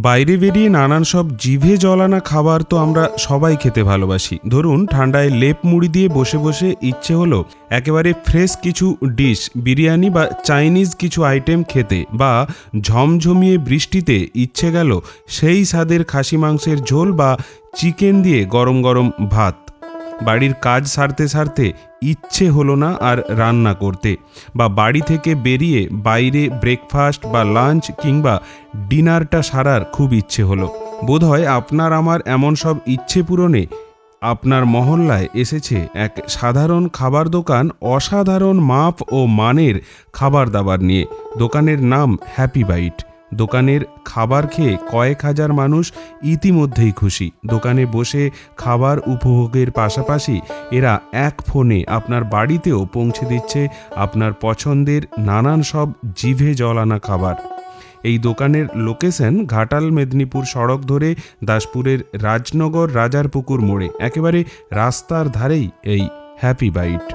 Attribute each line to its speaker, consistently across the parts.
Speaker 1: বাইরে বেরিয়ে নানান সব জিভে জলানা খাবার তো আমরা সবাই খেতে ভালোবাসি। ধরুন, ঠান্ডায় লেপ মুড়ি দিয়ে বসে বসে ইচ্ছে হলো একেবারে ফ্রেশ কিছু ডিশ, বিরিয়ানি বা চাইনিজ কিছু আইটেম খেতে বা ঝমঝমিয়ে বৃষ্টিতে ইচ্ছে গেল সেই স্বাদের খাসি মাংসের ঝোল বা চিকেন দিয়ে গরম গরম ভাত। বাড়ির কাজ সারতে সারতে ইচ্ছে হলো না আর রান্না করতে বা বাড়ি থেকে বেরিয়ে বাইরে ব্রেকফাস্ট বা লাঞ্চ কিংবা ডিনারটা সারার খুব ইচ্ছে হলো। বোধহয় আপনার আমার এমন সব ইচ্ছে পূরণে আপনার মহল্লায় এসেছে এক সাধারণ খাবার দোকান, অসাধারণ মাপ ও মানের খাবার দাবার নিয়ে। দোকানের নাম হ্যাপি বাইট দোকানের খাবার খেয়ে কয়েক হাজার মানুষ ইতিমধ্যেই খুশি। দোকানে বসে খাবার উপভোগের পাশাপাশি এরা এক ফোনে আপনার বাড়িতেও পৌঁছে দিচ্ছে আপনার পছন্দের নানান সব জিভে জলানা খাবার। এই দোকানের লোকেশন ঘাটাল মেদিনীপুর সড়ক ধরে দাসপুরের রাজনগর রাজারপুকুর মোড়ে। একেবারে রাস্তার ধারেই এই হ্যাপি বাইট।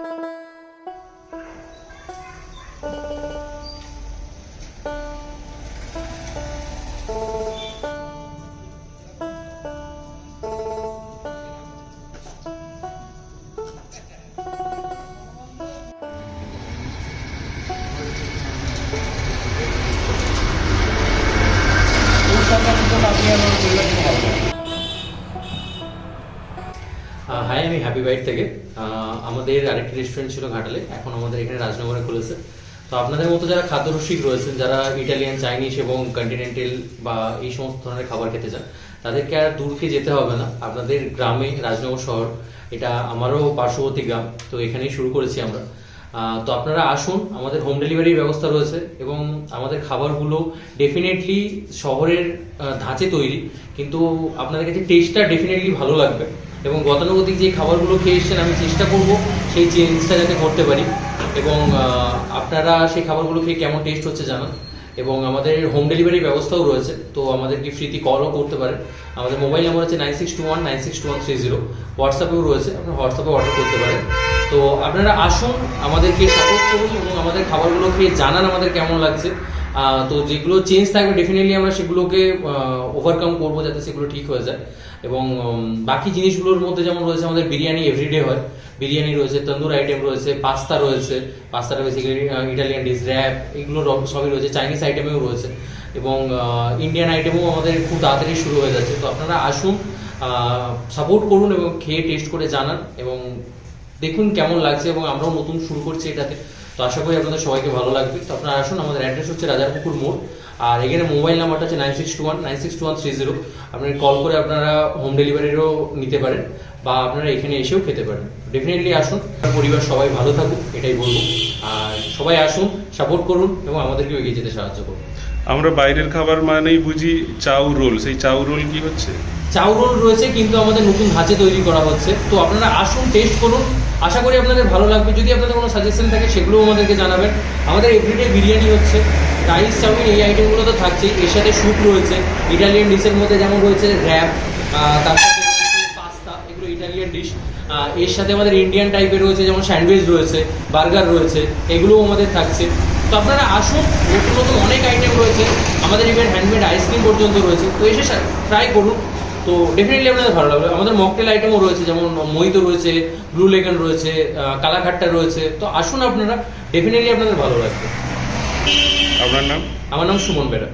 Speaker 2: হাই আমি হ্যাপি বাইট থেকে। আমাদের আরেকটি রেস্টুরেন্ট ছিল ঘাটালে। এখন আমাদের এখানে রাজনগরে খুলেছে। তো আপনাদের মতো যারা খাদ্যরসিক রয়েছেন, যারা ইটালিয়ান চাইনিজ এবং কন্টিনেন্টাল বা এই সমস্ত ধরনের খাবার খেতে চান, তাদেরকে আর দূরকে যেতে হবে না। আপনাদের গ্রামে, রাজনগর শহর, এটা আমারও পার্শ্ববর্তী গ্রাম, তো এখানেই শুরু করেছি আমরা। তো আপনারা আসুন, আমাদের হোম ডেলিভারির ব্যবস্থা রয়েছে এবং আমাদের খাবারগুলো ডেফিনেটলি শহরের ধাঁচে তৈরি, কিন্তু আপনাদের কাছে টেস্টটা ডেফিনেটলি ভালো লাগবে। এবং গতানুগতিক যে খাবারগুলো খেয়ে এসছেন, আমি চেষ্টা করব সেই চেঞ্জটা যাতে করতে পারি। এবং আপনারা সেই খাবারগুলো খেয়ে কেমন টেস্ট হচ্ছে জানান। এবং আমাদের হোম ডেলিভারির ব্যবস্থাও রয়েছে, তো আমাদেরকে ফ্রিতে কলও করতে পারেন। আমাদের মোবাইল নাম্বার হচ্ছে nine six two one nine six two one three zero হোয়াটসঅ্যাপেও রয়েছে, আপনার হোয়াটসঅ্যাপে অর্ডার করতে পারেন। তো আপনারা আসুন, আমাদেরকে সাপোর্ট করুন এবং আমাদের খাবারগুলো খেয়ে জানান আমাদের কেমন লাগছে। তো যেগুলো চেঞ্জ থাকবে ডেফিনেটলি আমরা সেগুলোকে ওভারকাম করব যাতে সেগুলো ঠিক হয়ে যায়। এবং বাকি জিনিসগুলোর মধ্যে যেমন রয়েছে আমাদের বিরিয়ানি এভরিডে হয়। বিরিয়ানি রয়েছে, তন্দুর আইটেম রয়েছে পাস্তা রয়েছে পাস্তাটা বেসিক্যালি ইটালিয়ান ডিশ র্যাপ এগুলো সবই রয়েছে চাইনিজ আইটেমেও রয়েছে এবং ইন্ডিয়ান আইটেমও আমাদের খুব তাড়াতাড়ি শুরু হয়ে যাচ্ছে। তো আপনারা আসুন সাপোর্ট করুন এবং খেয়ে টেস্ট করে জানান এবং দেখুন কেমন লাগছে এবং আমরাও নতুন শুরু করছি এটাতে। তো আশা করি আপনাদের সবাইকে ভালো লাগবে। তো আপনারা আসুন, আমাদের অ্যাড্রেস হচ্ছে রাজারপুকুর মোড় আর এখানে মোবাইল নাম্বারটা হচ্ছে nine six two one nine six two one three zero আপনারা কল করে আপনারা হোম ডেলিভারিরও নিতে পারেন বা আপনারা এখানে এসেও খেতে পারেন। ডেফিনেটলি আসুন আপনার পরিবার সবাই ভালো থাকুক এটাই বলব। আর সবাই আসুন সাপোর্ট করুন এবং আমাদেরকেও এগিয়ে যেতে সাহায্য করুন।
Speaker 1: আমরা বাইরের খাবার মানেই বুঝি চাউ রোল। সেই চাউ রোল কি হচ্ছে?
Speaker 2: চাউ রোল রয়েছে কিন্তু আমাদের নতুন ধাঁচে তৈরি করা হচ্ছে। তো আপনারা আসুন টেস্ট করুন। আশা করি আপনাদের ভালো লাগবে। যদি আপনাদের কোনো সাজেশন থাকে সেগুলোও আমাদেরকে জানাবেন। আমাদের এভরিডে বিরিয়ানি হচ্ছে। রাইস চাউমিন এই আইটেমগুলো তো থাকছেই। এর সাথে স্যুপ রয়েছে। ইটালিয়ান ডিশের মধ্যে যেমন রয়েছে র্যাপ তার সাথে পাস্তা এগুলো ইটালিয়ান ডিশ এর সাথে আমাদের ইন্ডিয়ান টাইপের রয়েছে, যেমন স্যান্ডউইচ রয়েছে বার্গার রয়েছে, এগুলোও আমাদের থাকছে। তো আপনারা আসুন, নতুন নতুন অনেক আইটেম রয়েছে। আমাদের ইভেন হ্যান্ডমেড আইসক্রিম পর্যন্ত রয়েছে। তো এসে ট্রাই করুন। তো ডেফিনেটলি আপনাদের ভালো লাগবে। আমাদের মকটেল আইটেমও রয়েছে, যেমন মহিতো রয়েছে ব্লু লেগন রয়েছে কালাঘাট্টা রয়েছে। তো আসুন আপনারা ডেফিনেটলি আপনাদের ভালো লাগবে।
Speaker 1: আপনার নাম?
Speaker 2: আমার নাম সুমন বেরা